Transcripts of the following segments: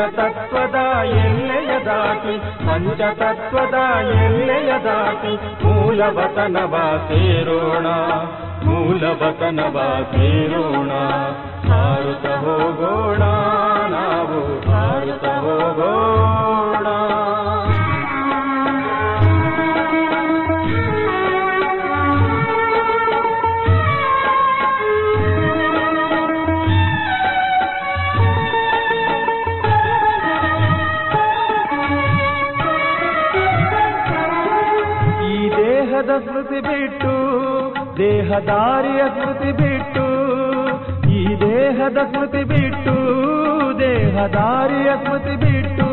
ಪಂಚತತ್ವದ ಎಲ್ಲೆಯ ದಾಟಿ, ಪಂಚತತ್ವದ ಎಲ್ಲೆಯ ದಾಟಿ, ಮೂಲವತನವ ಸೇರೋಣ ಮೂಲವತನವ ಸೇರೋಣ. ಹಾರುತ್ತ ಹೋಗೋಣ, ನಾವು ಹಾರುತ್ತ ಹೋಗೋಣ. ದೇಹದಾರಿಯ ಸ್ಮೃತಿ ಬಿಟ್ಟು, ಈ ದೇಹದ ಸ್ಮೃತಿ ಬಿಟ್ಟು ದೇಹದಾರಿಯ ಸ್ಮೃತಿ ಬಿಟ್ಟು,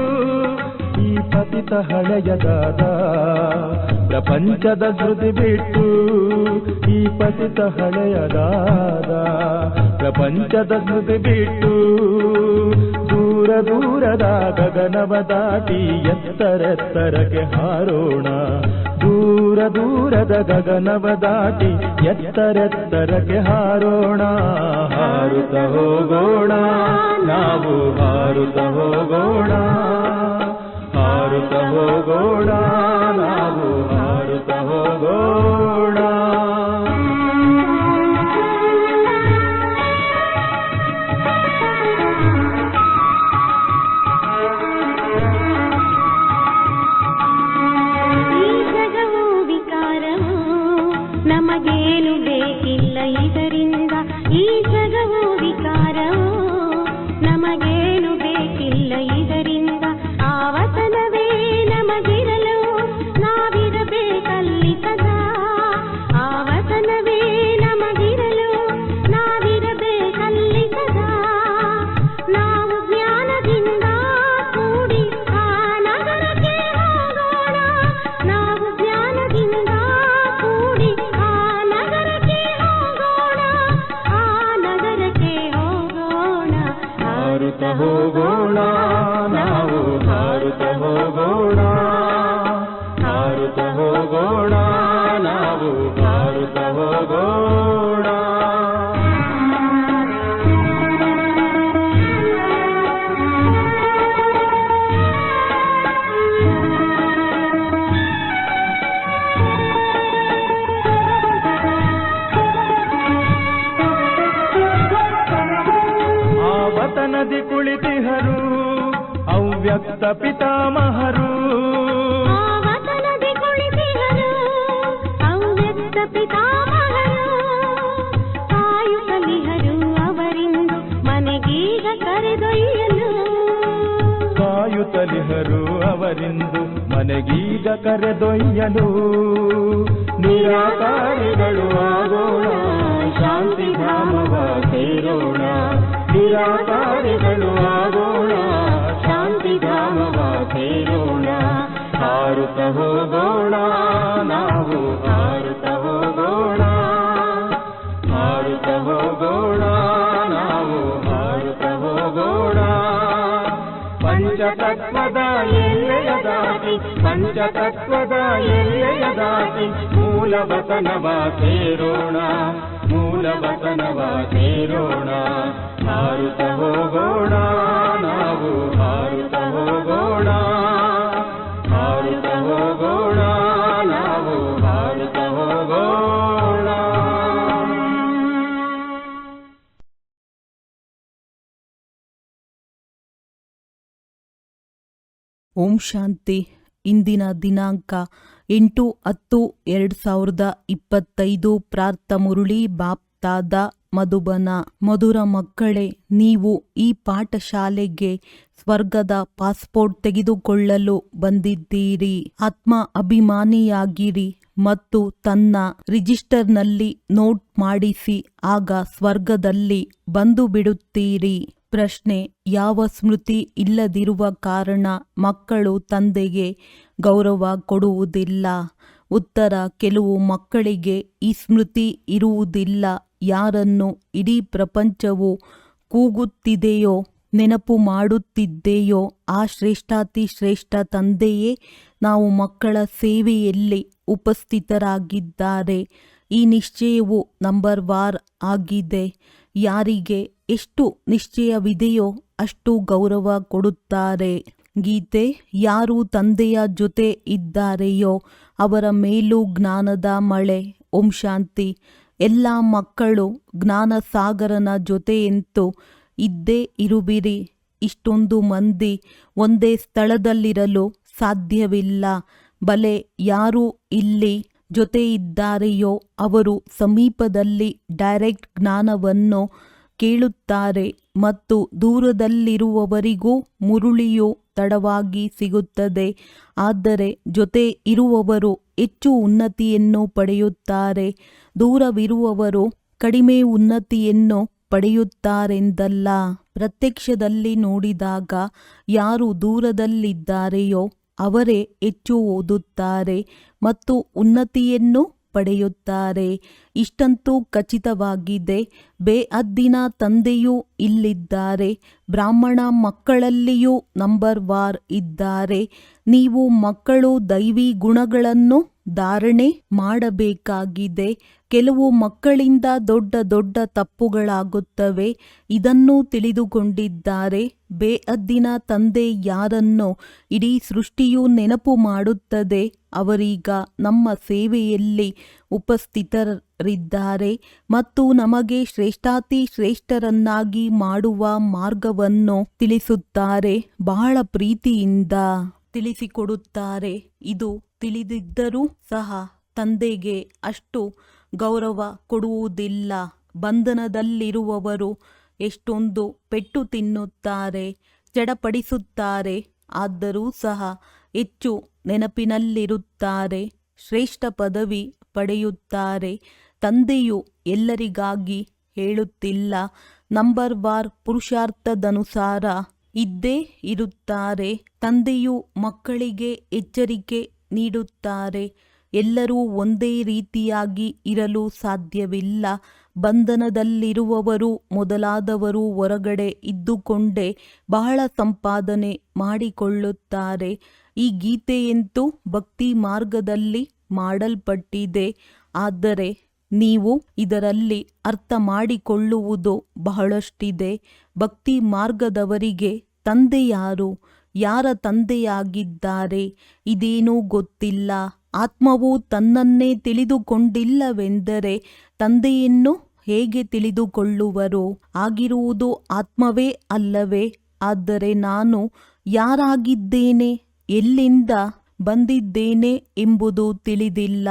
ಈ ಪತಿತ ಹಳೆಯದಾದ ಪ್ರಪಂಚದ ಸ್ಮೃತಿ ಬಿಟ್ಟು, ಈ ಪತಿತ ಹಳೆಯದಾದ ಪ್ರಪಂಚದ ಸ್ಮೃತಿ ಬಿಟ್ಟು, ದೂರ ದೂರದ ಗಗನವ ದಾಟಿ ಎತ್ತರೆತ್ತರಕ್ಕೆ ಹಾರೋಣ. ದೂರ ದೂರದ ಗಗನವ ದಾಟಿ ಎತ್ತರೆತ್ತರಕ್ಕೆ ಹಾರೋಣ. ಹಾರುತ ಹೋಗೋಣ. ನಾವು ಹಾರುತ ಹೋಗೋಣ. ಹಾರುತ ಹೋಗೋಣ. ನಾವು ಹಾರುತ ಹೋಗೋಣ. ಆವತನದಿ ಕುಳಿತಿಹರು ಅವ್ಯಕ್ತ ಪಿತಾಮಹರು. ಕಾಯುತ್ತಲಿಹರು ಅವರಿಂದು ಮನೆಗೀಗ ಕರೆದೊಯ್ಯಲು. ಕಾಯುತ್ತಲಿಹರು ಅವರಿಂದು ಮನೆಗೀಗ ಕರೆದೊಯ್ಯಲು. ನಿರಾಕಾರಿಗಳು ಆಗೋಣ ಶಾಂತಿ ಧಾಮವ ಸೇರೋಣ ನಿರಾಕಾರಿಗಳು ಆಗೋಣ. ಶಾಂತಿ ಧಾಮವ ಸೇರೋಣ. ಹಾರುತ್ತ ಹೋಗೋಣ. ನಾವು ಹಾರುತ್ತ ಹೋಗೋಣ. ಹಾರುತ್ತ ಹೋಗೋಣ. ನಾವು ಹಾರುತ್ತ ಹೋಗೋಣ. ಪಂಚತತ್ವದ ಎಲ್ಲೆಯ ದಾಟಿ ಪಂಚತತ್ವದ ಎಲ್ಲೆಯ ದಾಟಿ ಮೂಲವತನವ ಸೇರೋಣ. ಮೂಲವತನವ ಸೇರೋಣ ಹಾರುತ್ತ ಹೋಗೋಣ ನಾವು ಹಾರುತ್ತ ಹೋಗೋಣ ಹಾರುತ್ತ ಹೋಗೋಣ ನಾವು ಹಾರುತ್ತ ಹೋಗೋಣ ಓಂ ಶಾಂತಿ ಇಂದಿನ ದಿನಾಂಕ ಎಂಟು, ಹತ್ತು, ಎರಡು ಸಾವಿರದ ಇಪ್ಪತ್ತೈದು ಪ್ರಾರ್ಥ ಮುರುಳಿ ಬಾಪ್ತಾದ ಮಧುಬನ. ಮಧುರ ಮಕ್ಕಳೇ, ನೀವು ಈ ಪಾಠಶಾಲೆಗೆ ಸ್ವರ್ಗದ ಪಾಸ್ಪೋರ್ಟ್ ತೆಗೆದುಕೊಳ್ಳಲು ಬಂದಿದ್ದೀರಿ. ಆತ್ಮ ಅಭಿಮಾನಿಯಾಗಿರಿ ಮತ್ತು ತನ್ನ ರಿಜಿಸ್ಟರ್ನಲ್ಲಿ ನೋಟ್ ಮಾಡಿಸಿ ಆಗ ಸ್ವರ್ಗದಲ್ಲಿ ಬಂದು ಬಿಡುತ್ತೀರಿ ಪ್ರಶ್ನೆ, ಯಾವ ಸ್ಮೃತಿ ಇಲ್ಲದಿರುವ ಕಾರಣ ಮಕ್ಕಳು ತಂದೆಗೆ ಗೌರವ ಕೊಡುವುದಿಲ್ಲ? ಉತ್ತರ, ಕೆಲವು ಮಕ್ಕಳಿಗೆ ಈ ಸ್ಮೃತಿ ಇರುವುದಿಲ್ಲ. ಯಾರನ್ನು ಇಡೀ ಪ್ರಪಂಚವು ಕೂಗುತ್ತಿದೆಯೋ, ನೆನಪು ಮಾಡುತ್ತಿದ್ದೆಯೋ ಆ ಶ್ರೇಷ್ಠಾತಿ ಶ್ರೇಷ್ಠ ತಂದೆಯೇ ನಾವು ಮಕ್ಕಳ ಸೇವೆಯಲ್ಲಿ ಉಪಸ್ಥಿತರಾಗಿದ್ದಾರೆ. ಈ ನಿಶ್ಚಯವು ನಂಬರ್ ವಾರ್ ಆಗಿದೆ. ಯಾರಿಗೆ ಎಷ್ಟು ನಿಶ್ಚಯವಿದೆಯೋ ಅಷ್ಟು ಗೌರವ ಕೊಡುತ್ತಾರೆ. ಗೀತೆ, ಯಾರು ತಂದೆಯ ಜೊತೆ ಇದ್ದಾರೆಯೋ ಅವರ ಮೇಲೂ ಜ್ಞಾನದ ಮಳೆ, ಓಂ ಶಾಂತಿ. ಎಲ್ಲ ಮಕ್ಕಳು ಜ್ಞಾನ ಸಾಗರನ ಜೊತೆಯಂತೂ ಇದ್ದೇ ಇರುಬಿರಿ ಇಷ್ಟೊಂದು ಮಂದಿ ಒಂದೇ ಸ್ಥಳದಲ್ಲಿರಲು ಸಾಧ್ಯವಿಲ್ಲ. ಬಲೆ, ಯಾರು ಇಲ್ಲಿ ಜೊತೆ ಇದ್ದಾರೆಯೋ ಅವರು ಸಮೀಪದಲ್ಲಿ ಡೈರೆಕ್ಟ್ ಜ್ಞಾನವನ್ನು ಕೇಳುತ್ತಾರೆ ಮತ್ತು ದೂರದಲ್ಲಿರುವವರಿಗೂ ಮುರುಳಿಯು ತಡವಾಗಿ ಸಿಗುತ್ತದೆ. ಆದರೆ ಜೊತೆ ಇರುವವರು ಹೆಚ್ಚು ಉನ್ನತಿಯನ್ನು ಪಡೆಯುತ್ತಾರೆ. ದೂರವಿರುವವರು ಕಡಿಮೆ ಉನ್ನತಿಯನ್ನು ಪಡೆಯುತ್ತಾರೆಂದಲ್ಲ. ಪ್ರತ್ಯಕ್ಷದಲ್ಲಿ ನೋಡಿದಾಗ ಯಾರು ದೂರದಲ್ಲಿದ್ದಾರೆಯೋ ಅವರೇ ಹೆಚ್ಚು ಓದುತ್ತಾರೆ ಮತ್ತು ಉನ್ನತಿಯನ್ನು ಪಡೆಯುತ್ತಾರೆ. ಇಷ್ಟಂತೂ ಖಚಿತವಾಗಿದೆ ಬೇಅದ್ದಿನ ತಂದೆಯೂ ಇಲ್ಲಿದ್ದಾರೆ. ಬ್ರಾಹ್ಮಣ ಮಕ್ಕಳಲ್ಲಿಯೂ ನಂಬರ್ ವಾರ್ ಇದ್ದಾರೆ. ನೀವು ಮಕ್ಕಳು ದೈವಿ ಗುಣಗಳನ್ನು ಧಾರಣೆ ಮಾಡಬೇಕಾಗಿದೆ. ಕೆಲವು ಮಕ್ಕಳಿಂದ ದೊಡ್ಡ ದೊಡ್ಡ ತಪ್ಪುಗಳಾಗುತ್ತವೆ. ಇದನ್ನು ತಿಳಿದುಕೊಂಡಿದ್ದಾರೆ. ಬೇಅದ್ದಿನ ತಂದೆ ಯಾರನ್ನೋ ಇಡೀ ಸೃಷ್ಟಿಯು ನೆನಪು ಮಾಡುತ್ತದೆ. ಅವರೀಗ ನಮ್ಮ ಸೇವೆಯಲ್ಲಿ ಉಪಸ್ಥಿತರಿದ್ದಾರೆ ಮತ್ತು ನಮಗೆ ಶ್ರೇಷ್ಠಾತಿ ಶ್ರೇಷ್ಠರನ್ನಾಗಿ ಮಾಡುವ ಮಾರ್ಗವನ್ನು ತಿಳಿಸುತ್ತಾರೆ. ಬಹಳ ಪ್ರೀತಿಯಿಂದ. ತಿಳಿಸಿಕೊಡುತ್ತಾರೆ. ಇದು ತಿಳಿದಿದ್ದರೂ ಸಹ ತಂದೆಗೆ ಅಷ್ಟು ಗೌರವ ಕೊಡುವುದಿಲ್ಲ. ಬಂಧನದಲ್ಲಿರುವವರು ಎಷ್ಟೊಂದು ಪೆಟ್ಟು ತಿನ್ನುತ್ತಾರೆ ಚಡಪಡಿಸುತ್ತಾರೆ ಆದರೂ ಸಹ ಹೆಚ್ಚು ನೆನಪಿನಲ್ಲಿರುತ್ತಾರೆ, ಶ್ರೇಷ್ಠ ಪದವಿ ಪಡೆಯುತ್ತಾರೆ. ತಂದೆಯು ಎಲ್ಲರಿಗಾಗಿ ಹೇಳುತ್ತಿಲ್ಲ. ನಂಬರ್ ವಾರ್ ಪುರುಷಾರ್ಥದನುಸಾರ ಇದ್ದೇ ಇರುತ್ತಾರೆ, ತಂದೆಯು ಮಕ್ಕಳಿಗೆ ಎಚ್ಚರಿಕೆ ನೀಡುತ್ತಾರೆ. ಎಲ್ಲರೂ ಒಂದೇ ರೀತಿಯಾಗಿ ಇರಲು ಸಾಧ್ಯವಿಲ್ಲ. ಬಂಧನದಲ್ಲಿರುವವರು ಮೊದಲಾದವರು ಹೊರಗಡೆ ಇದ್ದುಕೊಂಡೇ ಬಹಳ ಸಂಪಾದನೆ ಮಾಡಿಕೊಳ್ಳುತ್ತಾರೆ. ಈ ಗೀತೆಯಂತೂ ಭಕ್ತಿ ಮಾರ್ಗದಲ್ಲಿ ಮಾಡಲ್ಪಟ್ಟಿದೆ. ಆದರೆ ನೀವು ಇದರಲ್ಲಿ ಅರ್ಥ ಮಾಡಿಕೊಳ್ಳುವುದು ಬಹಳಷ್ಟಿದೆ. ಭಕ್ತಿ ಮಾರ್ಗದವರಿಗೆ ತಂದೆ ಯಾರು ಯಾರ ತಂದೆಯಾಗಿದ್ದಾರೆ ಇದೇನೂ ಗೊತ್ತಿಲ್ಲ. ಆತ್ಮವು ತನ್ನನ್ನೇ ತಿಳಿದುಕೊಂಡಿಲ್ಲವೆಂದರೆ ತಂದೆಯನ್ನು ಹೇಗೆ ತಿಳಿದುಕೊಳ್ಳುವರು? ಆಗಿರುವುದು ಆತ್ಮವೇ ಅಲ್ಲವೇ? ಆದರೆ ನಾನು ಯಾರಾಗಿದ್ದೇನೆ? ಎಲ್ಲಿಂದ ಬಂದಿದ್ದೇನೆ ಎಂಬುದು ತಿಳಿದಿಲ್ಲ.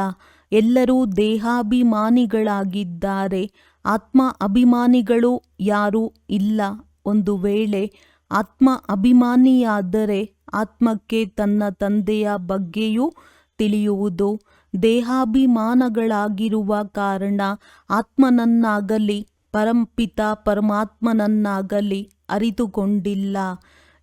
ಎಲ್ಲರೂ ದೇಹಾಭಿಮಾನಿಗಳಾಗಿದ್ದಾರೆ. ಆತ್ಮ ಅಭಿಮಾನಿಗಳು ಯಾರೂ ಇಲ್ಲ. ಒಂದು ವೇಳೆ ಆತ್ಮ ಅಭಿಮಾನಿಯಾದರೆ ಆತ್ಮಕ್ಕೆ ತನ್ನ ತಂದೆಯ ಬಗ್ಗೆಯೂ ತಿಳಿಯುವುದು. ದೇಹಾಭಿಮಾನಗಳಾಗಿರುವ ಕಾರಣ ಆತ್ಮನನ್ನಾಗಲಿ, ಪರಂಪಿತ ಪರಮಾತ್ಮನನ್ನಾಗಲಿ ಅರಿತುಕೊಂಡಿಲ್ಲ.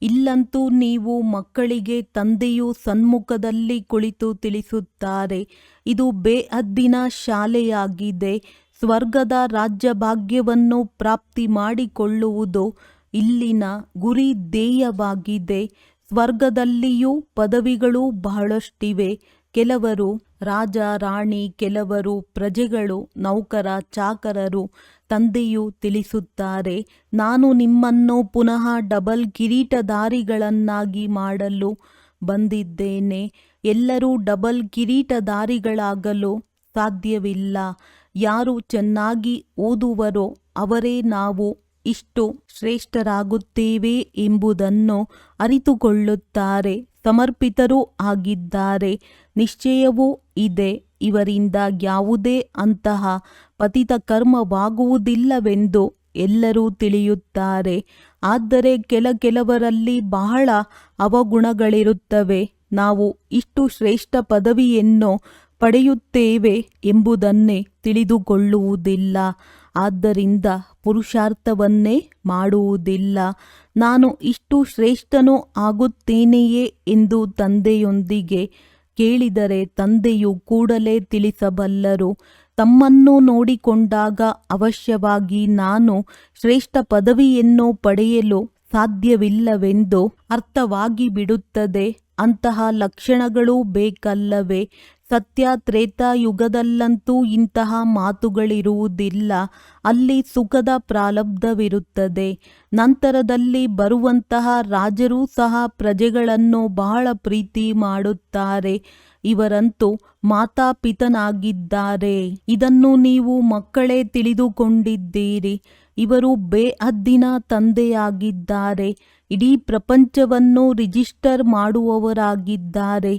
ಇಲ್ಲಂತೂ ನೀವು ಮಕ್ಕಳಿಗೆ ತಂದೆಯು ಸನ್ಮುಖದಲ್ಲಿ ಕುಳಿತು ತಿಳಿಸುತ್ತಾರೆ. ಇದು ಬೇಹದ್ದಿನ ಶಾಲೆಯಾಗಿದೆ. ಸ್ವರ್ಗದ ರಾಜ್ಯಭಾಗ್ಯವನ್ನು ಪ್ರಾಪ್ತಿ ಮಾಡಿಕೊಳ್ಳುವುದು ಇಲ್ಲಿನ ಗುರಿ ಧ್ಯೇಯವಾಗಿದೆ. ಸ್ವರ್ಗದಲ್ಲಿಯೂ ಪದವಿಗಳು ಬಹಳಷ್ಟಿವೆ. ಕೆಲವರು ರಾಜ, ರಾಣಿ, ಕೆಲವರು ಪ್ರಜೆಗಳು, ನೌಕರ, ಚಾಕರರು ತಂದೆಯು ತಿಳಿಸುತ್ತಾರೆ. ನಾನು ನಿಮ್ಮನ್ನು ಪುನಃ ಡಬಲ್ ಕಿರೀಟಧಾರಿಗಳನ್ನಾಗಿ ಮಾಡಲು ಬಂದಿದ್ದೇನೆ. ಎಲ್ಲರೂ ಡಬಲ್ ಕಿರೀಟಧಾರಿಗಳಾಗಲು ಸಾಧ್ಯವಿಲ್ಲ. ಯಾರು ಚೆನ್ನಾಗಿ ಓದುವರೋ ಅವರೇ ನಾವು ಇಷ್ಟು ಶ್ರೇಷ್ಠರಾಗುತ್ತೇವೆ ಎಂಬುದನ್ನು ಅರಿತುಕೊಳ್ಳುತ್ತಾರೆ, ಸಮರ್ಪಿತರೂ ಆಗಿದ್ದಾರೆ. ನಿಶ್ಚಯವೂ ಇದೆ, ಇವರಿಂದ ಯಾವುದೇ ಅಂತಹ ಪತಿತ ಕರ್ಮವಾಗುವುದಿಲ್ಲವೆಂದು ಎಲ್ಲರೂ ತಿಳಿಯುತ್ತಾರೆ. ಆದರೆ ಕೆಲ ಕೆಲವರಲ್ಲಿ ಬಹಳ ಅವಗುಣಗಳಿರುತ್ತವೆ. ನಾವು ಇಷ್ಟು ಶ್ರೇಷ್ಠ ಪದವಿಯನ್ನು ಪಡೆಯುತ್ತೇವೆ ಎಂಬುದನ್ನೇ ತಿಳಿದುಕೊಳ್ಳುವುದಿಲ್ಲ. ಆದ್ದರಿಂದ ಪುರುಷಾರ್ಥವನ್ನೇ ಮಾಡುವುದಿಲ್ಲ. ನಾನು ಇಷ್ಟು ಶ್ರೇಷ್ಠನೂ ಆಗುತ್ತೇನೆಯೇ ಎಂದು ತಂದೆಯೊಂದಿಗೆ ಕೇಳಿದರೆ ತಂದೆಯು ಕೂಡಲೇ ತಿಳಿಸಬಲ್ಲರು. ತಮ್ಮನ್ನು ನೋಡಿಕೊಂಡಾಗ ಅವಶ್ಯವಾಗಿ ನಾನು ಶ್ರೇಷ್ಠ ಪದವಿಯನ್ನು ಪಡೆಯಲು ಸಾಧ್ಯವಿಲ್ಲವೆಂದು ಅರ್ಥವಾಗಿ ಬಿಡುತ್ತದೆ ಅಂತಹ ಲಕ್ಷಣಗಳು ಬೇಕಲ್ಲವೇ? ಸತ್ಯ ತ್ರೇತಾಯುಗದಲ್ಲಂತೂ ಇಂತಹ ಮಾತುಗಳಿರುವುದಿಲ್ಲ. ಅಲ್ಲಿ ಸುಖದ ಪ್ರಾಲಬ್ಧವಿರುತ್ತದೆ. ನಂತರದಲ್ಲಿ ಬರುವಂತಹ ರಾಜರೂ ಸಹ ಪ್ರಜೆಗಳನ್ನು ಬಹಳ ಪ್ರೀತಿ ಮಾಡುತ್ತಾರೆ. ಇವರಂತೂ ಮಾತಾಪಿತನಾಗಿದ್ದಾರೆ. ಇದನ್ನು ನೀವು ಮಕ್ಕಳೇ ತಿಳಿದುಕೊಂಡಿದ್ದೀರಿ. ಇವರು ಬೇಹದ್ದಿನ ತಂದೆಯಾಗಿದ್ದಾರೆ. ಇಡೀ ಪ್ರಪಂಚವನ್ನು ರಿಜಿಸ್ಟರ್ ಮಾಡುವವರಾಗಿದ್ದಾರೆ.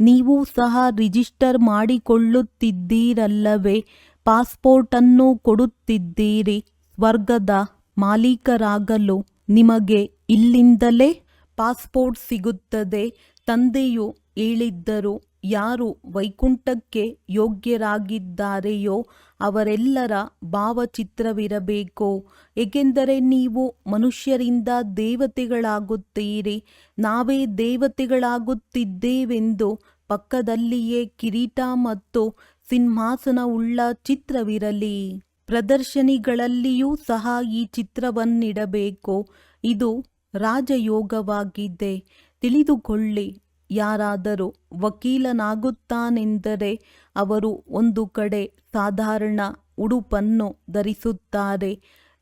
ನೀವು ಸಹ ರಿಜಿಸ್ಟರ್ ಮಾಡಿಕೊಳ್ಳುತ್ತಿದ್ದೀರಲ್ಲವೇ? ಪಾಸ್ಪೋರ್ಟನ್ನು ಕೊಡುತ್ತಿದ್ದೀರಿ. ಸ್ವರ್ಗದ ಮಾಲೀಕರಾಗಲು ನಿಮಗೆ ಇಲ್ಲಿಂದಲೇ ಪಾಸ್ಪೋರ್ಟ್ ಸಿಗುತ್ತದೆ ತಂದೆಯು ಹೇಳಿದ್ದರು. ಯಾರು ವೈಕುಂಠಕ್ಕೆ ಯೋಗ್ಯರಾಗಿದ್ದಾರೆಯೋ ಅವರೆಲ್ಲರ ಭಾವಚಿತ್ರವಿರಬೇಕೋ? ಏಕೆಂದರೆ ನೀವು ಮನುಷ್ಯರಿಂದ ದೇವತೆಗಳಾಗುತ್ತೀರಿ. ನಾವೇ ದೇವತೆಗಳಾಗುತ್ತಿದ್ದೇವೆಂದು ಪಕ್ಕದಲ್ಲಿಯೇ ಕಿರೀಟ ಮತ್ತು ಸಿಂಹಾಸನವುಳ್ಳ ಚಿತ್ರವಿರಲಿ. ಪ್ರದರ್ಶನಿಗಳಲ್ಲಿಯೂ ಸಹ ಈ ಚಿತ್ರವನ್ನಿಡಬೇಕು. ಇದು ರಾಜಯೋಗವಾಗಿದೆ. ತಿಳಿದುಕೊಳ್ಳಿ. ಯಾರಾದರೂ ವಕೀಲನಾಗುತ್ತಾನೆಂದರೆ ಅವರು ಒಂದು ಕಡೆ ಸಾಧಾರಣ ಉಡುಪನ್ನು ಧರಿಸುತ್ತಾರೆ,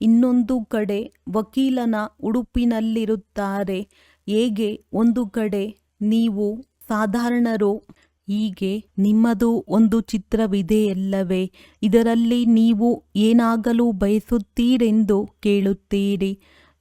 ಇನ್ನೊಂದು ಕಡೆ ವಕೀಲನ ಉಡುಪಿನಲ್ಲಿರುತ್ತಾರೆ. ಹೇಗೆ? ಒಂದು ಕಡೆ ನೀವು ಸಾಧಾರಣರು, ಹೀಗೆ ನಿಮ್ಮದು ಒಂದು ಚಿತ್ರವಿದೆಯಲ್ಲವೇ ಇದರಲ್ಲಿ ನೀವು ಏನಾಗಲು ಬಯಸುತ್ತೀರೆಂದು ಕೇಳುತ್ತೀರಿ.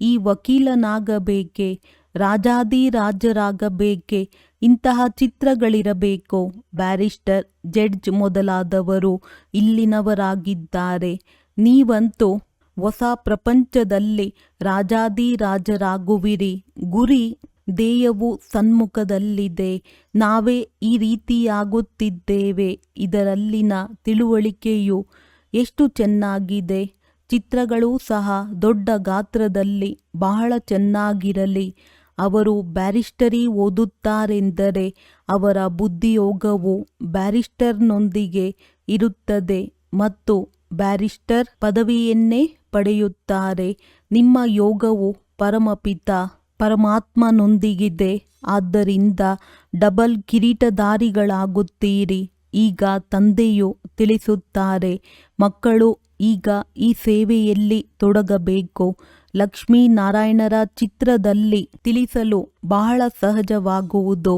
ಈ ವಕೀಲನಾಗಬೇಕೆ? ರಾಜಾದಿರಾಜರಾಗಬೇಕೆ ಇಂತಹ ಚಿತ್ರಗಳಿರಬೇಕು? ಬ್ಯಾರಿಸ್ಟರ್, ಜಡ್ಜ್ ಮೊದಲಾದವರು ಇಲ್ಲಿನವರಾಗಿದ್ದಾರೆ. ನೀವಂತೂ ಹೊಸ ಪ್ರಪಂಚದಲ್ಲಿ ರಾಜಾದಿರಾಜರಾಗುವಿರಿ ಗುರಿ ದೇಯವು ಸನ್ಮುಖದಲ್ಲಿದೆ. ನಾವೇ ಈ ರೀತಿಯಾಗುತ್ತಿದ್ದೇವೆ. ಇದರಲ್ಲಿನ ತಿಳುವಳಿಕೆಯು ಎಷ್ಟು ಚೆನ್ನಾಗಿದೆ. ಚಿತ್ರಗಳೂ ಸಹ ದೊಡ್ಡ ಗಾತ್ರದಲ್ಲಿ ಬಹಳ ಚೆನ್ನಾಗಿರಲಿ. ಅವರು ಬ್ಯಾರಿಸ್ಟರಿ ಓದುತ್ತಾರೆಂದರೆ ಅವರ ಬುದ್ಧಿಯೋಗವು ಬ್ಯಾರಿಸ್ಟರ್ನೊಂದಿಗೆ ಇರುತ್ತದೆ ಮತ್ತು ಬ್ಯಾರಿಸ್ಟರ್ ಪದವಿಯನ್ನೇ ಪಡೆಯುತ್ತಾರೆ. ನಿಮ್ಮ ಯೋಗವು ಪರಮಪಿತ, ಪರಮಾತ್ಮನೊಂದಿಗಿದೆ. ಆದ್ದರಿಂದ ಡಬಲ್ ಕಿರೀಟಧಾರಿಗಳಾಗುತ್ತೀರಿ, ಈಗ ತಂದೆಯು ತಿಳಿಸುತ್ತಾರೆ. ಮಕ್ಕಳು ಈಗ ಈ ಸೇವೆಯಲ್ಲಿ ತೊಡಗಬೇಕು. ಲಕ್ಷ್ಮೀನಾರಾಯಣರ ಚಿತ್ರದಲ್ಲಿ ತಿಳಿಸಲು ಬಹಳ ಸಹಜವಾಗುವುದು.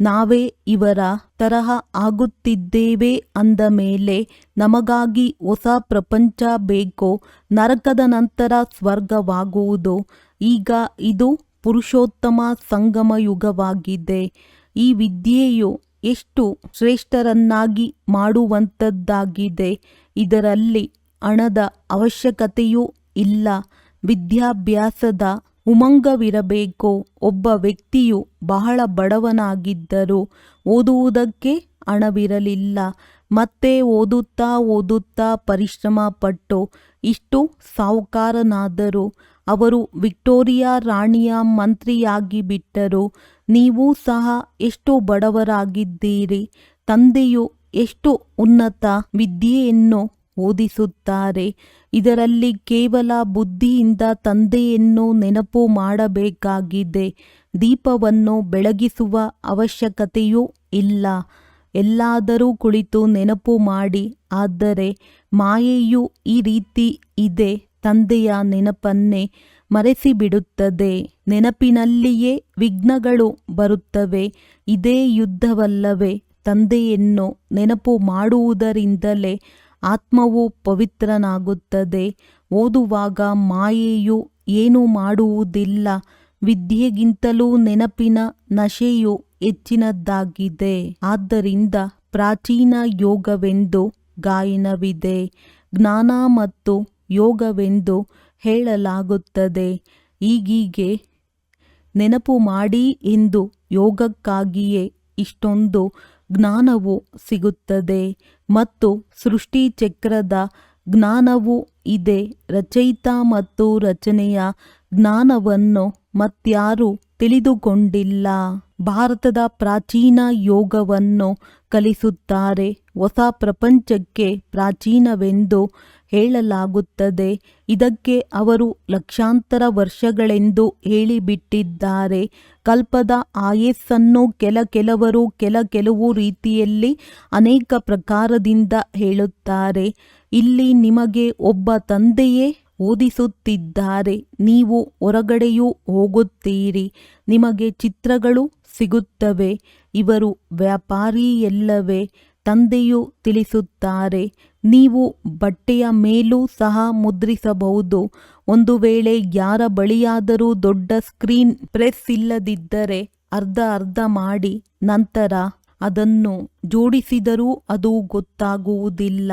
ನಾವೇ ಇವರ ತರಹ ಆಗುತ್ತಿದ್ದೇವೆ ಅಂದ ಮೇಲೆ ನಮಗಾಗಿ ಹೊಸ ಪ್ರಪಂಚ ಬೇಕು, ನರಕದ ನಂತರ ಸ್ವರ್ಗವಾಗುವುದು. ಈಗ ಇದು ಪುರುಷೋತ್ತಮ ಸಂಗಮ ಯುಗವಾಗಿದೆ. ಈ ವಿದ್ಯೆಯು ಎಷ್ಟು ಶ್ರೇಷ್ಠರನ್ನಾಗಿ ಮಾಡುವಂಥದ್ದಾಗಿದೆ ಇದರಲ್ಲಿ ಹಣದ ಅವಶ್ಯಕತೆಯೂ ಇಲ್ಲ. ವಿದ್ಯಾಭ್ಯಾಸದ ಉಮಂಗವಿರಬೇಕೋ ಒಬ್ಬ ವ್ಯಕ್ತಿಯು ಬಹಳ ಬಡವನಾಗಿದ್ದರು ಓದುವುದಕ್ಕೆ ಹಣವಿರಲಿಲ್ಲ. ಮತ್ತೆ ಓದುತ್ತಾ ಓದುತ್ತಾ ಪರಿಶ್ರಮ ಪಟ್ಟು ಇಷ್ಟು ಸಾಹುಕಾರನಾದರು ಅವರು ವಿಕ್ಟೋರಿಯಾ ರಾಣಿಯ ಮಂತ್ರಿಯಾಗಿ ಬಿಟ್ಟರು ನೀವು ಸಹ ಎಷ್ಟು ಬಡವರಾಗಿದ್ದೀರಿ. ತಂದೆಯು ಎಷ್ಟು ಉನ್ನತ ವಿದ್ಯೆಯನ್ನು ಓದಿಸುತ್ತಾರೆ. ಇದರಲ್ಲಿ ಕೇವಲ ಬುದ್ಧಿಯಿಂದ ತಂದೆಯನ್ನು ನೆನಪು ಮಾಡಬೇಕಾಗಿದೆ. ದೀಪವನ್ನು ಬೆಳಗಿಸುವ ಅವಶ್ಯಕತೆಯೂ ಇಲ್ಲ. ಎಲ್ಲಾದರೂ ಕುಳಿತು ನೆನಪು ಮಾಡಿ. ಆದರೆ ಮಾಯೆಯು ಈ ರೀತಿ ಇದೆ. ತಂದೆಯ ನೆನಪನ್ನೇ ಮರೆಸಿಬಿಡುತ್ತದೆ. ನೆನಪಿನಲ್ಲಿಯೇ ವಿಘ್ನಗಳು ಬರುತ್ತವೆ. ಇದೇ ಯುದ್ಧವಲ್ಲವೇ ತಂದೆಯನ್ನು ನೆನಪು ಮಾಡುವುದರಿಂದಲೇ ಆತ್ಮವು ಪವಿತ್ರನಾಗುತ್ತದೆ. ಓದುವಾಗ ಮಾಯೆಯು ಏನೂ ಮಾಡುವುದಿಲ್ಲ. ವಿದ್ಯೆಗಿಂತಲೂ ನೆನಪಿನ ನಶೆಯು ಹೆಚ್ಚಿನದ್ದಾಗಿದೆ. ಆದ್ದರಿಂದ ಪ್ರಾಚೀನ ಯೋಗವೆಂದು ಗಾಯನವಿದೆ. ಜ್ಞಾನ ಮತ್ತು ಯೋಗವೆಂದು ಹೇಳಲಾಗುತ್ತದೆ. ಈಗೀಗೆ ನೆನಪು ಮಾಡಿ ಎಂದು ಯೋಗಕ್ಕಾಗಿಯೇ ಇಷ್ಟೊಂದು ಜ್ಞಾನವು ಸಿಗುತ್ತದೆ ಮತ್ತು ಸೃಷ್ಟಿ ಚಕ್ರದ ಜ್ಞಾನವೂ ಇದೆ. ರಚಯಿತ ಮತ್ತು ರಚನೆಯ ಜ್ಞಾನವನ್ನು ಮತ್ಯಾರೂ ತಿಳಿದುಕೊಂಡಿಲ್ಲ. ಭಾರತದ ಪ್ರಾಚೀನ ಯೋಗವನ್ನು ಕಲಿಸುತ್ತಾರೆ. ಹೊಸ ಪ್ರಪಂಚಕ್ಕೆ ಪ್ರಾಚೀನವೆಂದು ಹೇಳಲಾಗುತ್ತದೆ. ಇದಕ್ಕೆ ಅವರು ಲಕ್ಷಾಂತರ ವರ್ಷಗಳೆಂದು ಹೇಳಿಬಿಟ್ಟಿದ್ದಾರೆ. ಕಲ್ಪದ ಆಯಸ್ಸನ್ನು ಕೆಲ ಕೆಲವರು ಕೆಲ ಕೆಲವು ರೀತಿಯಲ್ಲಿ ಅನೇಕ ಪ್ರಕಾರದಿಂದ ಹೇಳುತ್ತಾರೆ. ಇಲ್ಲಿ ನಿಮಗೆ ಒಬ್ಬ ತಂದೆಯೇ ಓದಿಸುತ್ತಿದ್ದಾರೆ. ನೀವು ಹೊರಗಡೆಯೂ ಹೋಗುತ್ತೀರಿ. ನಿಮಗೆ ಚಿತ್ರಗಳು ಸಿಗುತ್ತವೆ. ಇವರು ವ್ಯಾಪಾರಿಯಲ್ಲವೇ. ತಂದೆಯು ತಿಳಿಸುತ್ತಾರೆ, ನೀವು ಬಟ್ಟೆಯ ಮೇಲೂ ಸಹ ಮುದ್ರಿಸಬಹುದು. ಒಂದು ವೇಳೆ ಯಾರ ಬಳಿಯಾದರೂ ದೊಡ್ಡ ಸ್ಕ್ರೀನ್ ಪ್ರೆಸ್ ಇಲ್ಲದಿದ್ದರೆ ಅರ್ಧ ಅರ್ಧ ಮಾಡಿ, ನಂತರ ಅದನ್ನು ಜೋಡಿಸಿದರೂ ಅದು ಗೊತ್ತಾಗುವುದಿಲ್ಲ.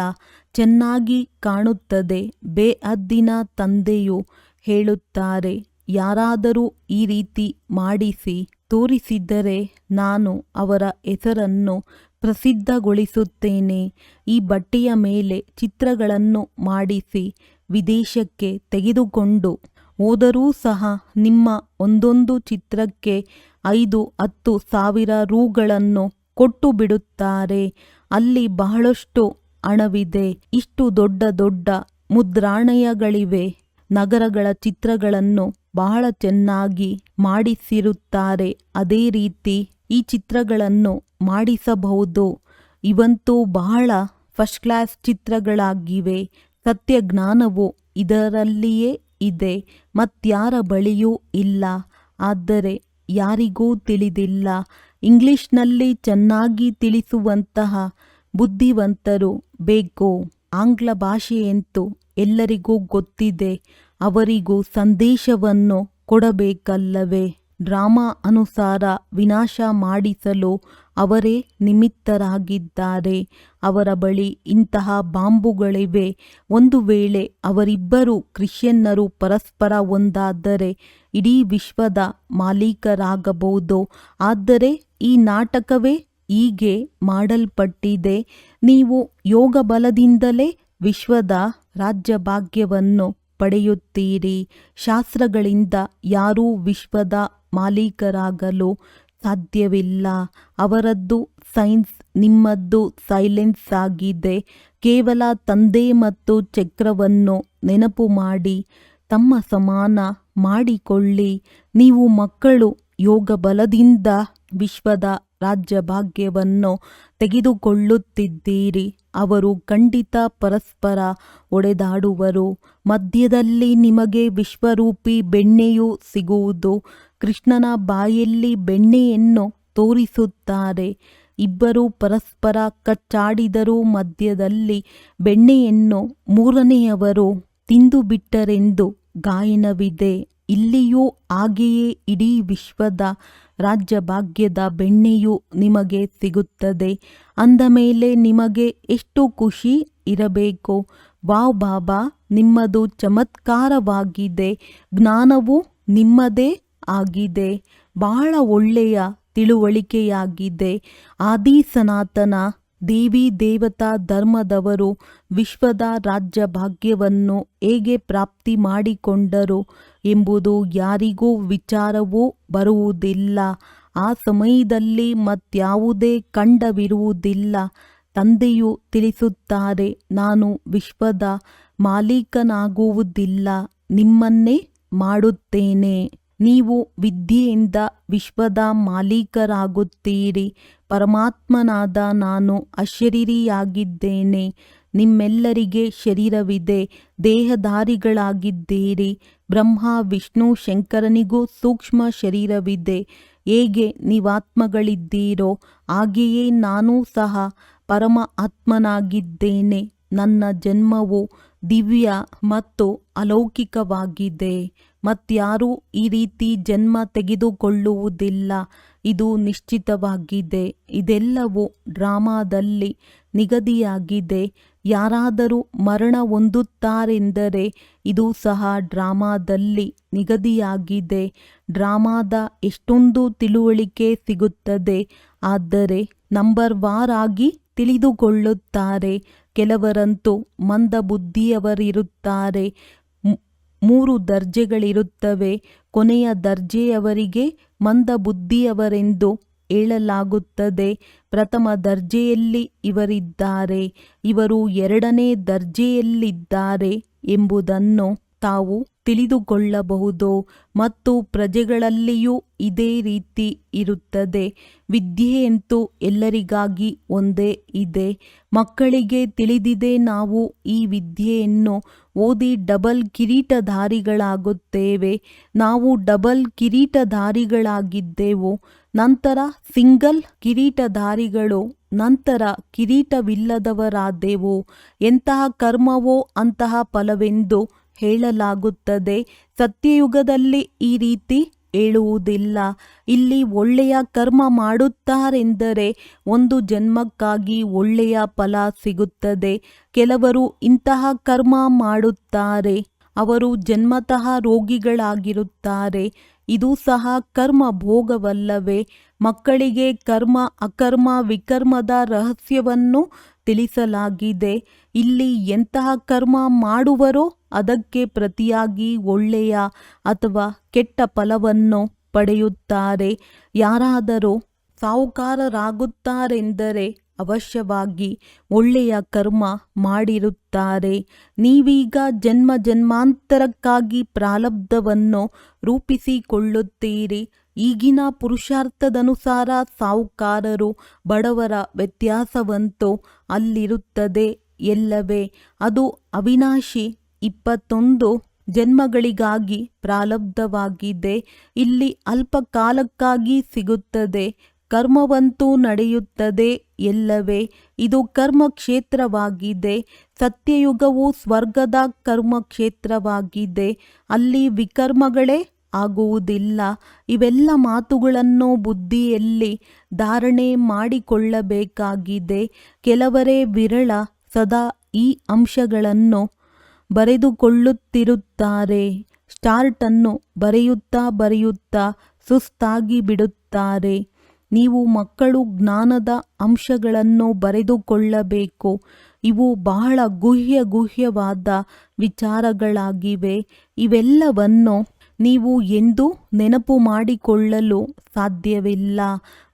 ಚೆನ್ನಾಗಿ ಕಾಣುತ್ತದೆ ಬೇಅದ್ದಿನ ತಂದೆಯು ಹೇಳುತ್ತಾರೆ, ಯಾರಾದರೂ ಈ ರೀತಿ ಮಾಡಿಸಿ ತೋರಿಸಿದರೆ ನಾನು ಅವರ ಹೆಸರನ್ನು ಪ್ರಸಿದ್ಧಗೊಳಿಸುತ್ತೇನೆ. ಈ ಬಟ್ಟೆಯ ಮೇಲೆ ಚಿತ್ರಗಳನ್ನು ಮಾಡಿಸಿ ವಿದೇಶಕ್ಕೆ ತೆಗೆದುಕೊಂಡು ಹೋದರೂ ಸಹ ನಿಮ್ಮ ಒಂದೊಂದು ಚಿತ್ರಕ್ಕೆ ಐದು, ಹತ್ತು ಸಾವಿರ ರೂಗಳನ್ನು ಕೊಟ್ಟು ಬಿಡುತ್ತಾರೆ ಅಲ್ಲಿ ಬಹಳಷ್ಟು ಹಣವಿದೆ. ಇಷ್ಟು ದೊಡ್ಡ ದೊಡ್ಡ ಮುದ್ರಾಣಯಗಳಿವೆ. ನಗರಗಳ ಚಿತ್ರಗಳನ್ನು ಬಹಳ ಚೆನ್ನಾಗಿ ಮಾಡಿಸಿರುತ್ತಾರೆ. ಅದೇ ರೀತಿ ಈ ಚಿತ್ರಗಳನ್ನು ಮಾಡಿಸಬಹುದು. ಇವಂತೂ ಬಹಳ ಫಸ್ಟ್ ಕ್ಲಾಸ್ ಚಿತ್ರಗಳಾಗಿವೆ. ಸತ್ಯ ಜ್ಞಾನವು ಇದರಲ್ಲಿಯೇ ಇದೆ. ಮತ್ಯಾರ ಬಳಿಯೂ ಇಲ್ಲ. ಆದರೆ ಯಾರಿಗೂ ತಿಳಿದಿಲ್ಲ. ಇಂಗ್ಲಿಷ್ನಲ್ಲಿ ಚೆನ್ನಾಗಿ ತಿಳಿಸುವಂತಹ ಬುದ್ಧಿವಂತರು ಬೇಕು? ಆಂಗ್ಲ ಭಾಷೆಯಂತೂ ಎಲ್ಲರಿಗೂ ಗೊತ್ತಿದೆ. ಅವರಿಗೂ ಸಂದೇಶವನ್ನು ಕೊಡಬೇಕಲ್ಲವೇ? ಡ್ರಾಮಾ ಅನುಸಾರ ವಿನಾಶ ಮಾಡಿಸಲು ಅವರೇ ನಿಮಿತ್ತರಾಗಿದ್ದಾರೆ. ಅವರ ಬಳಿ ಇಂತಹ ಬಾಂಬುಗಳಿವೆ. ಒಂದು ವೇಳೆ ಅವರಿಬ್ಬರು ಕ್ರಿಶ್ಚಿಯನ್ನರು ಪರಸ್ಪರ ಒಂದಾದರೆ ಇಡೀ ವಿಶ್ವದ ಮಾಲೀಕರಾಗಬಹುದು. ಆದರೆ ಈ ನಾಟಕವೇ ಹೀಗೆ ಮಾಡಲ್ಪಟ್ಟಿದೆ. ನೀವು ಯೋಗ ಬಲದಿಂದಲೇ ವಿಶ್ವದ ರಾಜ್ಯಭಾಗ್ಯವನ್ನು ಪಡೆಯುತ್ತೀರಿ. ಶಾಸ್ತ್ರಗಳಿಂದ ಯಾರೂ ವಿಶ್ವದ ಮಾಲೀಕರಾಗಲು ಸಾಧ್ಯವಿಲ್ಲ. ಅವರದ್ದು ಸೈನ್ಸ್ ನಿಮ್ಮದ್ದು ಸೈಲೆನ್ಸ್ ಆಗಿದೆ. ಕೇವಲ ತಂದೆ ಮತ್ತು ಚಕ್ರವನ್ನು ನೆನಪು ಮಾಡಿ, ತಮ್ಮ ಸಮಾನ ಮಾಡಿಕೊಳ್ಳಿ. ನೀವು ಮಕ್ಕಳು, ಯೋಗ ಬಲದಿಂದ ವಿಶ್ವದ ರಾಜ್ಯ ಭಾಗ್ಯವನ್ನು ತೆಗೆದುಕೊಳ್ಳುತ್ತಿದ್ದೀರಿ. ಅವರು ಖಂಡಿತ ಪರಸ್ಪರ ಒಡೆದಾಡುವರು. ಮಧ್ಯದಲ್ಲಿ ನಿಮಗೆ ವಿಶ್ವರೂಪಿ ಬೆಣ್ಣೆಯೂ ಸಿಗುವುದು. ಕೃಷ್ಣನ ಬಾಯಲ್ಲಿ ಬೆಣ್ಣೆಯನ್ನು ತೋರಿಸುತ್ತಾರೆ. ಇಬ್ಬರು ಪರಸ್ಪರ ಕಚ್ಚಾಡಿದರೂ ಮಧ್ಯದಲ್ಲಿ ಬೆಣ್ಣೆಯನ್ನು ಮೂರನೆಯವರು ತಿಂದು ಬಿಟ್ಟರೆಂದು ಗಾಯನವಿದೆ. ಇಲ್ಲಿಯೂ ಹಾಗೆಯೇ ಇಡೀ ವಿಶ್ವದ ರಾಜ್ಯಭಾಗ್ಯದ ಬೆಣ್ಣೆಯು ನಿಮಗೆ ಸಿಗುತ್ತದೆ. ಅಂದ ಮೇಲೆ ನಿಮಗೆ ಎಷ್ಟು ಖುಷಿ ಇರಬೇಕು. ವಾವ್ ಬಾಬಾ, ನಿಮ್ಮದು ಚಮತ್ಕಾರವಾಗಿದೆ. ಜ್ಞಾನವು ನಿಮ್ಮದೇ ಆಗಿದೆ. ಬಹಳ ಒಳ್ಳೆಯ ತಿಳುವಳಿಕೆಯಾಗಿದೆ. ಆದಿ ಸನಾತನ ದೇವಿ ದೇವತಾ ಧರ್ಮದವರು ವಿಶ್ವದ ರಾಜ್ಯ ಭಾಗ್ಯವನ್ನು ಹೇಗೆ ಪ್ರಾಪ್ತಿ ಮಾಡಿಕೊಂಡರು ಎಂಬುದು ಯಾರಿಗೂ ವಿಚಾರವೂ ಬರುವುದಿಲ್ಲ. ಆ ಸಮಯದಲ್ಲಿ ಮತ್ಯಾವುದೇ ಕಂಡವಿರುವುದಿಲ್ಲ. ತಂದೆಯು ತಿಳಿಸುತ್ತಾರೆ, ನಾನು ವಿಶ್ವದ ಮಾಲೀಕನಾಗುವುದಿಲ್ಲ. ನಿಮ್ಮನ್ನೇ ಮಾಡುತ್ತೇನೆ. ನೀವು ವಿದ್ಯೆಯಿಂದ ವಿಶ್ವದ ಮಾಲೀಕರಾಗುತ್ತೀರಿ. ಪರಮಾತ್ಮನಾದ ನಾನು ಅಶರೀರಿಯಾಗಿದ್ದೇನೆ. ನಿಮ್ಮೆಲ್ಲರಿಗೆ ಶರೀರವಿದೆ. ದೇಹಧಾರಿಗಳಾಗಿದ್ದೀರಿ. ಬ್ರಹ್ಮ, ವಿಷ್ಣು, ಶಂಕರನಿಗೂ ಸೂಕ್ಷ್ಮ ಶರೀರವಿದೆ. ಹೇಗೆ ನೀವಾತ್ಮಗಳಿದ್ದೀರೋ ಹಾಗೆಯೇ ನಾನೂ ಸಹ ಪರಮ ಆತ್ಮನಾಗಿದ್ದೇನೆ ನನ್ನ ಜನ್ಮವು ದಿವ್ಯ ಮತ್ತು ಅಲೌಕಿಕವಾಗಿದೆ. ಮತ್ಯಾರೂ ಈ ರೀತಿ ಜನ್ಮ ತೆಗೆದುಕೊಳ್ಳುವುದಿಲ್ಲ. ಇದು ನಿಶ್ಚಿತವಾಗಿದೆ. ಇದೆಲ್ಲವೂ ಡ್ರಾಮಾದಲ್ಲಿ ನಿಗದಿಯಾಗಿದೆ. ಯಾರಾದರೂ ಮರಣ ಹೊಂದುತ್ತಾರೆಂದರೆ ಇದು ಸಹ ಡ್ರಾಮಾದಲ್ಲಿ ನಿಗದಿಯಾಗಿದೆ. ಡ್ರಾಮಾದ ಎಷ್ಟೊಂದು ತಿಳುವಳಿಕೆ ಸಿಗುತ್ತದೆ. ಆದರೆ ನಂಬರ್ ವಾರ್ ಆಗಿ ತಿಳಿದುಕೊಳ್ಳುತ್ತಾರೆ. ಕೆಲವರಂತೂ ಮಂದಬುದ್ಧಿಯವರಿರುತ್ತಾರೆ. ಮೂರು ದರ್ಜೆಗಳಿರುತ್ತವೆ. ಕೊನೆಯ ದರ್ಜೆಯವರಿಗೆ ಮಂದಬುದ್ಧಿಯವರೆಂದು ಹೇಳಲಾಗುತ್ತದೆ. ಪ್ರಥಮ ದರ್ಜೆಯಲ್ಲಿ ಇವರಿದ್ದಾರೆ. ಇವರು ಎರಡನೇ ದರ್ಜೆಯಲ್ಲಿದ್ದಾರೆ ಎಂಬುದನ್ನು ತಾವು ತಿಳಿದುಕೊಳ್ಳಬಹುದು ಮತ್ತು ಪ್ರಜೆಗಳಲ್ಲಿಯೂ ಇದೇ ರೀತಿ ಇರುತ್ತದೆ. ವಿದ್ಯೆಯಂತೂ ಎಲ್ಲರಿಗಾಗಿ ಒಂದೇ ಇದೆ. ಮಕ್ಕಳಿಗೆ ತಿಳಿದಿದೆ ನಾವು ಈ ವಿದ್ಯೆಯನ್ನು ಓದಿ ಡಬಲ್ ಕಿರೀಟಧಾರಿಗಳಾಗುತ್ತೇವೆ. ನಾವು ಡಬಲ್ ಕಿರೀಟಧಾರಿಗಳಾಗಿದ್ದೆವು, ನಂತರ ಸಿಂಗಲ್ ಕಿರೀಟಧಾರಿಗಳು, ನಂತರ ಕಿರೀಟವಿಲ್ಲದವರಾದೆವು, ಎಂತಹ ಕರ್ಮವೋ ಅಂತಹ ಫಲವೆಂದು ಹೇಳಲಾಗುತ್ತದೆ. ಸತ್ಯಯುಗದಲ್ಲಿ ಈ ರೀತಿ ಹೇಳುವುದಿಲ್ಲ. ಇಲ್ಲಿ ಒಳ್ಳೆಯ ಕರ್ಮ ಮಾಡುತ್ತಾರೆಂದರೆ ಒಂದು ಜನ್ಮಕ್ಕಾಗಿ ಒಳ್ಳೆಯ ಫಲ ಸಿಗುತ್ತದೆ. ಕೆಲವರು ಇಂತಹ ಕರ್ಮ ಮಾಡುತ್ತಾರೆ. ಅವರು ಜನ್ಮತಃ ರೋಗಿಗಳಾಗಿರುತ್ತಾರೆ. ಇದು ಸಹ ಕರ್ಮ ಭೋಗವಲ್ಲವೇ. ಮಕ್ಕಳಿಗೆ ಕರ್ಮ, ಅಕರ್ಮ, ವಿಕರ್ಮದ ರಹಸ್ಯವನ್ನು ತಿಳಿಸಲಾಗಿದೆ. ಇಲ್ಲಿ ಎಂತಹ ಕರ್ಮ ಮಾಡುವರೋ ಅದಕ್ಕೆ ಪ್ರತಿಯಾಗಿ ಒಳ್ಳೆಯ ಅಥವಾ ಕೆಟ್ಟ ಫಲವನ್ನು ಪಡೆಯುತ್ತಾರೆ. ಯಾರಾದರೂ ಸಾಹುಕಾರರಾಗುತ್ತಾರೆಂದರೆ ಅವಶ್ಯವಾಗಿ ಒಳ್ಳೆಯ ಕರ್ಮ ಮಾಡಿರುತ್ತಾರೆ. ನೀವೀಗ ಜನ್ಮ ಜನ್ಮಾಂತರಕ್ಕಾಗಿ ಪ್ರಾಲಬ್ಧವನ್ನು ರೂಪಿಸಿಕೊಳ್ಳುತ್ತೀರಿ. ಈಗಿನ ಪುರುಷಾರ್ಥದನುಸಾರ ಸಾಹುಕಾರರು ಬಡವರ ವ್ಯತ್ಯಾಸವಂತೂ ಅಲ್ಲಿರುತ್ತದೆ. ಎಲ್ಲವೇ? ಅದು ಅವಿನಾಶಿ ಇಪ್ಪತ್ತೊಂದು ಜನ್ಮಗಳಿಗಾಗಿ ಪ್ರಾಲಬ್ಧವಾಗಿದೆ. ಇಲ್ಲಿ ಅಲ್ಪ ಕಾಲಕ್ಕಾಗಿ ಸಿಗುತ್ತದೆ. ಕರ್ಮವಂತೂ ನಡೆಯುತ್ತದೆ ಎಲ್ಲವೇ? ಇದು ಕರ್ಮ ಕ್ಷೇತ್ರವಾಗಿದೆ ಸತ್ಯಯುಗವು ಸ್ವರ್ಗದ ಕರ್ಮ ಕ್ಷೇತ್ರವಾಗಿದೆ ಅಲ್ಲಿ ವಿಕರ್ಮಗಳೇ ಆಗುವುದಿಲ್ಲ. ಇವೆಲ್ಲ ಮಾತುಗಳನ್ನು ಬುದ್ಧಿಯಲ್ಲಿ ಧಾರಣೆ ಮಾಡಿಕೊಳ್ಳಬೇಕಾಗಿದೆ. ಕೆಲವರೇ ವಿರಳ ಸದಾ ಈ ಅಂಶಗಳನ್ನು ಬರೆದುಕೊಳ್ಳುತ್ತಿರುತ್ತಾರೆ. ಸ್ಟಾರ್ಟನ್ನು ಬರೆಯುತ್ತಾ ಬರೆಯುತ್ತಾ ಸುಸ್ತಾಗಿ ಬಿಡುತ್ತಾರೆ. ನೀವು ಮಕ್ಕಳು ಜ್ಞಾನದ ಅಂಶಗಳನ್ನು ಬರೆದುಕೊಳ್ಳಬೇಕು. ಇವು ಬಹಳ ಗುಹ್ಯ ಗುಹ್ಯವಾದ ವಿಚಾರಗಳಾಗಿವೆ. ಇವೆಲ್ಲವನ್ನು ನೀವು ಎಂದು ನೆನಪು ಮಾಡಿಕೊಳ್ಳಲು ಸಾಧ್ಯವಿಲ್ಲ.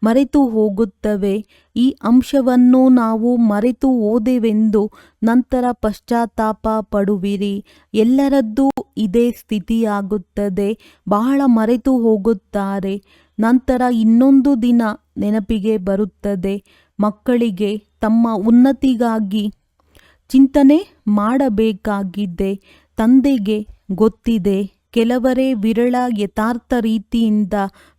ಮರೆತು ಹೋಗುತ್ತವೆ. ಈ ಅಂಶವನ್ನು ನಾವು ಮರೆತು ಹೋದೆವೆಂದು ನಂತರ ಪಶ್ಚಾತ್ತಾಪ ಪಡುವಿರಿ. ಎಲ್ಲರದ್ದೂ ಇದೇ ಸ್ಥಿತಿಯಾಗುತ್ತದೆ. ಬಹಳ ಮರೆತು ಹೋಗುತ್ತಾರೆ. ನಂತರ ಇನ್ನೊಂದು ದಿನ ನೆನಪಿಗೆ ಬರುತ್ತದೆ. ಮಕ್ಕಳಿಗೆ ತಮ್ಮ ಉನ್ನತಿಗಾಗಿ ಚಿಂತನೆ ಮಾಡಬೇಕಾಗಿದೆ. ತಂದೆಗೆ ಗೊತ್ತಿದೆ. ಕೆಲವರೇ ವಿರಳ ಯಥಾರ್ಥ ರೀತಿಯಿಂದ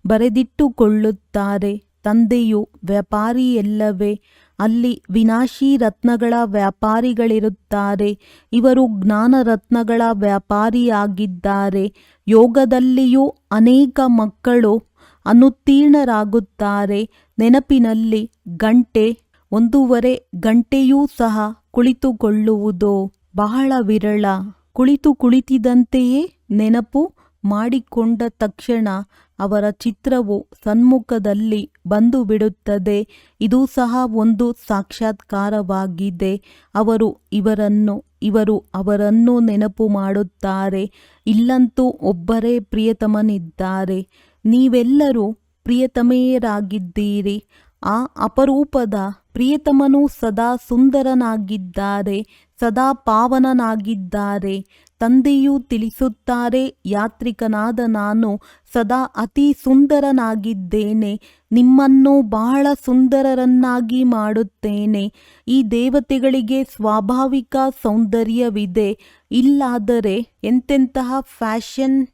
ಬರೆದಿಟ್ಟುಕೊಳ್ಳುತ್ತಾರೆ. ತಂದೆಯು ವ್ಯಾಪಾರಿಯಲ್ಲವೇ? ಅಲ್ಲಿ ವಿನಾಶಿ ರತ್ನಗಳ ವ್ಯಾಪಾರಿಗಳಿರುತ್ತಾರೆ. ಇವರು ಜ್ಞಾನ ರತ್ನಗಳ ವ್ಯಾಪಾರಿಯಾಗಿದ್ದಾರೆ. ಯೋಗದಲ್ಲಿಯೂ ಅನೇಕ ಮಕ್ಕಳು ಅನುತ್ತೀರ್ಣರಾಗುತ್ತಾರೆ. ನೆನಪಿನಲ್ಲಿ ಗಂಟೆ, ಒಂದೂವರೆ ಗಂಟೆಯೂ ಸಹ ಕುಳಿತುಕೊಳ್ಳುವುದು? ಬಹಳ ವಿರಳ. ಕುಳಿತು ಕುಳಿತಿದಂತೆಯೇ? ನೆನಪು ಮಾಡಿಕೊಂಡ ತಕ್ಷಣ ಅವರ ಚಿತ್ರವು ಸನ್ಮುಖದಲ್ಲಿ ಬಂದು ಬಿಡುತ್ತದೆ ಇದು ಸಹ ಒಂದು ಸಾಕ್ಷಾತ್ಕಾರವಾಗಿದೆ. ಅವರು ಇವರನ್ನು, ಇವರು ಅವರನ್ನು ನೆನಪು ಮಾಡುತ್ತಾರೆ. ಇಲ್ಲಂತೂ ಒಬ್ಬರೇ ಪ್ರಿಯತಮನಿದ್ದಾರೆ. ನೀವೆಲ್ಲರೂ ಪ್ರಿಯತಮೆಯರಾಗಿದ್ದೀರಿ. ಆ ಅಪರೂಪದ ಪ್ರಿಯತಮನು ಸದಾ ಸುಂದರನಾಗಿದ್ದಾರೆ, ಸದಾ ಪಾವನನಾಗಿದ್ದಾರೆ. ತಂದೆಯೂ ತಿಳಿಸುತ್ತಾರೆ, ಯಾತ್ರಿಕನಾದ ನಾನು ಸದಾ ಅತಿ ಸುಂದರನಾಗಿದ್ದೇನೆ, ನಿಮ್ಮನ್ನು ಬಹಳ ಸುಂದರರನ್ನಾಗಿ ಮಾಡುತ್ತೇನೆ. ಈ ದೇವತೆಗಳಿಗೆ ಸ್ವಾಭಾವಿಕ ಸೌಂದರ್ಯವಿದೆ, ಇಲ್ಲಾದರೆ ಎಂತೆಂತಹ ಫ್ಯಾಷನ್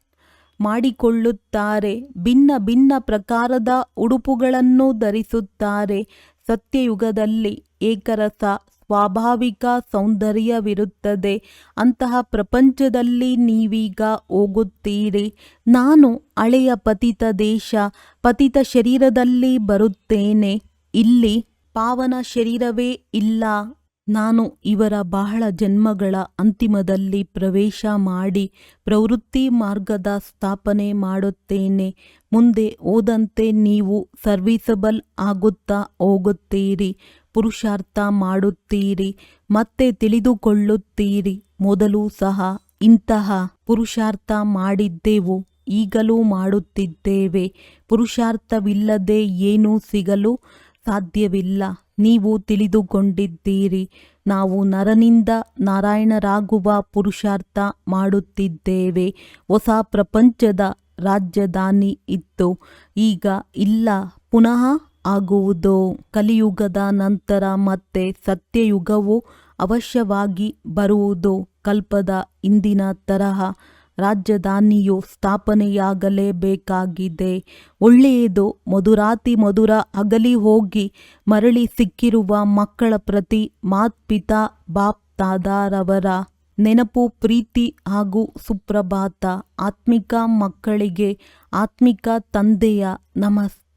ಮಾಡಿಕೊಳ್ಳುತ್ತಾರೆ? ಭಿನ್ನ ಭಿನ್ನ ಪ್ರಕಾರದ ಉಡುಪುಗಳನ್ನು ಧರಿಸುತ್ತಾರೆ. ಸತ್ಯಯುಗದಲ್ಲಿ ಏಕರಸ ಸ್ವಾಭಾವಿಕ ಸೌಂದರ್ಯವಿರುತ್ತದೆ ಅಂತಹ ಪ್ರಪಂಚದಲ್ಲಿ ನೀವೀಗ ಹೋಗುತ್ತೀರಿ. ನಾನು ಹಳೆಯ ಪತಿತ ದೇಶ, ಪತಿತ ಶರೀರದಲ್ಲಿ ಬರುತ್ತೇನೆ. ಇಲ್ಲಿ ಪಾವನ ಶರೀರವೇ ಇಲ್ಲ. ನಾನು ಇವರ ಬಹಳ ಜನ್ಮಗಳ ಅಂತಿಮದಲ್ಲಿ ಪ್ರವೇಶ ಮಾಡಿ ಪ್ರವೃತ್ತಿ ಮಾರ್ಗದ ಸ್ಥಾಪನೆ ಮಾಡುತ್ತೇನೆ. ಮುಂದೆ ಹೋದಂತೆ ನೀವು ಸರ್ವಿಸಬಲ್ ಆಗುತ್ತಾ ಹೋಗುತ್ತೀರಿ. ಪುರುಷಾರ್ಥ ಮಾಡುತ್ತೀರಿ, ಮತ್ತೆ ತಿಳಿದುಕೊಳ್ಳುತ್ತೀರಿ. ಮೊದಲು ಸಹ ಇಂತಹ ಪುರುಷಾರ್ಥ ಮಾಡಿದ್ದೆವು, ಈಗಲೂ ಮಾಡುತ್ತಿದ್ದೇವೆ. ಪುರುಷಾರ್ಥವಿಲ್ಲದೆ ಏನೂ ಸಿಗಲು ಸಾಧ್ಯವಿಲ್ಲ. ನೀವು ತಿಳಿದುಕೊಂಡಿದ್ದೀರಿ. ನಾವು ನರನಿಂದ ನಾರಾಯಣರಾಗುವ ಪುರುಷಾರ್ಥ ಮಾಡುತ್ತಿದ್ದೇವೆ. ಹೊಸ ಪ್ರಪಂಚದ ರಾಜಧಾನಿ ಇತ್ತು. ಈಗ ಇಲ್ಲ. ಪುನಃ ಆಗುವುದು? ಕಲಿಯುಗದ ನಂತರ ಮತ್ತೆ ಸತ್ಯಯುಗವು ಅವಶ್ಯವಾಗಿ ಬರುವುದು? ಕಲ್ಪದ ಇಂದಿನ ತರಹ ರಾಜಧಾನಿಯು ಸ್ಥಾಪನೆಯಾಗಲೇಬೇಕಾಗಿದೆ. ಒಳ್ಳೆಯದು? ಮಧುರಾತಿ ಮಧುರ ಅಗಲಿ ಹೋಗಿ ಮರಳಿ ಸಿಕ್ಕಿರುವ ಮಕ್ಕಳ ಪ್ರತಿ ಮಾತ್ಪಿತಾ ಬಾಪ್ ತಾದಾರವರ ನೆನಪು ಪ್ರೀತಿ ಹಾಗೂ ಸುಪ್ರಭಾತ. ಆತ್ಮಿಕ ಮಕ್ಕಳಿಗೆ ಆತ್ಮಿಕ ತಂದೆಯ ನಮಸ್ತೆ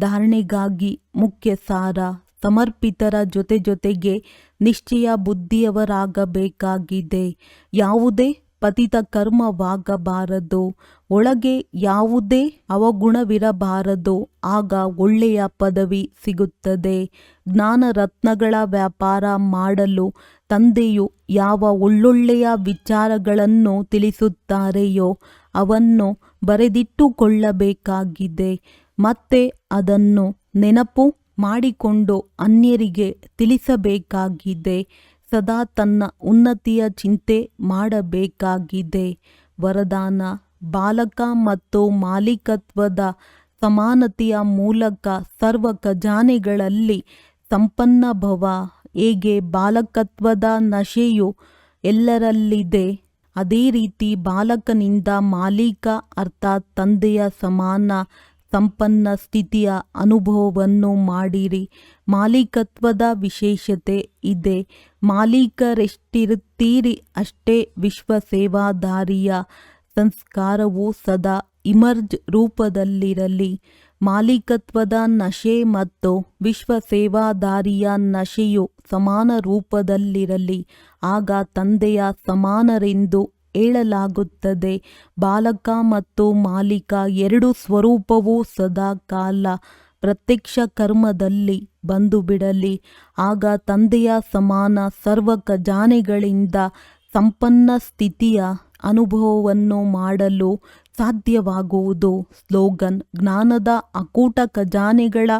ಧಾರಣೆಗಾಗಿ ಮುಖ್ಯ ಸಾರ ಸಮರ್ಪಿತರ ಜೊತೆ ಜೊತೆಗೆ ನಿಶ್ಚಯ ಬುದ್ಧಿಯವರಾಗಬೇಕಾಗಿದೆ. ಯಾವುದೇ ಪತಿತ ಕರ್ಮವಾಗಬಾರದು. ಒಳಗೆ ಯಾವುದೇ ಅವಗುಣವಿರಬಾರದು. ಆಗ ಒಳ್ಳೆಯ ಪದವಿ ಸಿಗುತ್ತದೆ. ಜ್ಞಾನ ರತ್ನಗಳ ವ್ಯಾಪಾರ ಮಾಡಲು ತಂದೆಯು ಯಾವ ಒಳ್ಳೊಳ್ಳೆಯ ವಿಚಾರಗಳನ್ನು ತಿಳಿಸುತ್ತಾರೆಯೋ ಅವನ್ನು ಬರೆದಿಟ್ಟುಕೊಳ್ಳಬೇಕಾಗಿದೆ. ಮತ್ತೆ ಅದನ್ನು ನೆನಪು ಮಾಡಿಕೊಂಡು ಅನ್ಯರಿಗೆ ತಿಳಿಸಬೇಕಾಗಿದೆ. ಸದಾ ತನ್ನ ಉನ್ನತಿಯ ಚಿಂತೆ ಮಾಡಬೇಕಾಗಿದೆ. ವರದಾನ ಬಾಲಕ ಮತ್ತು ಮಾಲೀಕತ್ವದ ಸಮಾನತೆಯ ಮೂಲಕ ಸರ್ವ ಖಜಾನೆಗಳಲ್ಲಿ ಸಂಪನ್ನ ಭವ. ಹೇಗೆ ಬಾಲಕತ್ವದ ನಶೆಯು ಎಲ್ಲರಲ್ಲಿದೆ, ಅದೇ ರೀತಿ ಬಾಲಕನಿಂದ ಮಾಲೀಕ, ಅರ್ಥಾತ್ ತಂದೆಯ ಸಮಾನ ಸಂಪನ್ನ ಸ್ಥಿತಿಯ ಅನುಭವವನ್ನು ಮಾಡಿರಿ. ಮಾಲೀಕತ್ವದ ವಿಶೇಷತೆ ಇದೆ. ಮಾಲೀಕರೆಷ್ಟಿರುತ್ತೀರಿ ಅಷ್ಟೇ ವಿಶ್ವ ಸೇವಾದಾರಿಯ ಸಂಸ್ಕಾರವು ಸದಾ ಇಮರ್ಜ್ ರೂಪದಲ್ಲಿರಲಿ. ಮಾಲೀಕತ್ವದ ನಶೆ ಮತ್ತು ವಿಶ್ವ ಸೇವಾದಾರಿಯ ನಶೆಯು ಸಮಾನ ರೂಪದಲ್ಲಿರಲಿ. ಆಗ ತಂದೆಯ ಸಮಾನರೆಂದು ಹೇಳಲಾಗುತ್ತದೆ ಬಾಲಕ ಮತ್ತು ಮಾಲೀಕ ಎರಡು ಸ್ವರೂಪವೂ ಸದಾ ಕಾಲ ಪ್ರತ್ಯಕ್ಷ ಕರ್ಮದಲ್ಲಿ ಬಂದು ಬಿಡಲಿ. ಆಗ ತಂದೆಯ ಸಮಾನ ಸರ್ವ ಖಜಾನೆಗಳಿಂದ ಸಂಪನ್ನ ಸ್ಥಿತಿಯ ಅನುಭವವನ್ನು ಮಾಡಲು ಸಾಧ್ಯವಾಗುವುದು. ಸ್ಲೋಗನ್, ಜ್ಞಾನದ ಅಕೂಟ ಖಜಾನೆಗಳ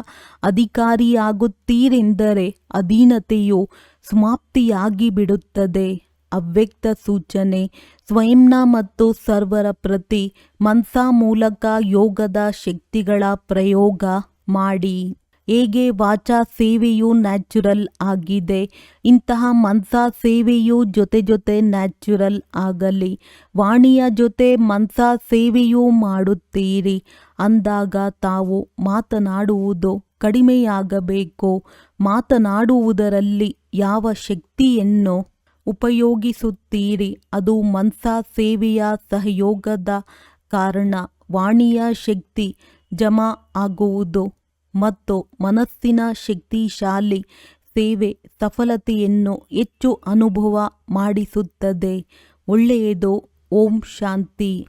ಅಧಿಕಾರಿಯಾಗುತ್ತೀರೆಂದರೆ ಅಧೀನತೆಯು ಸಮಾಪ್ತಿಯಾಗಿ ಬಿಡುತ್ತದೆ. ಅವ್ಯಕ್ತ ಸೂಚನೆ, ಸ್ವಯಂನ ಮತ್ತು ಸರ್ವರ ಪ್ರತಿ ಮನ್ಸಾ ಮೂಲಕ ಯೋಗದ ಶಕ್ತಿಗಳ ಪ್ರಯೋಗ ಮಾಡಿ. ಹೇಗೆ ವಾಚಾ ಸೇವೆಯು ನ್ಯಾಚುರಲ್ ಆಗಿದೆ, ಇಂತಹ ಮನ್ಸಾ ಸೇವೆಯು ಜೊತೆ ಜೊತೆ ನ್ಯಾಚುರಲ್ ಆಗಲಿ. ವಾಣಿಯ ಜೊತೆ ಮನ್ಸಾ ಸೇವೆಯೂ ಮಾಡುತ್ತೀರಿ, ಅಂದಾಗ ತಾವು ಮಾತನಾಡುವುದು ಕಡಿಮೆಯಾಗಬೇಕು. ಮಾತನಾಡುವುದರಲ್ಲಿ ಯಾವ ಶಕ್ತಿಯನ್ನು ಉಪಯೋಗಿಸುತ್ತೀರಿ. ಅದು ಮನ್ಸಾ ಸೇವೆಯ ಸಹಯೋಗದ ಕಾರಣ. ವಾಣಿಯ ಶಕ್ತಿ ಜಮಾ ಆಗುವುದು ಮತ್ತು ಮನಸ್ಸಿನ ಶಕ್ತಿಶಾಲಿ ಸೇವೆ ಸಫಲತೆಯನ್ನು ಹೆಚ್ಚು ಅನುಭವ ಮಾಡಿಸುತ್ತದೆ. ಒಳ್ಳೆಯದು. ಓಂ ಶಾಂತಿ.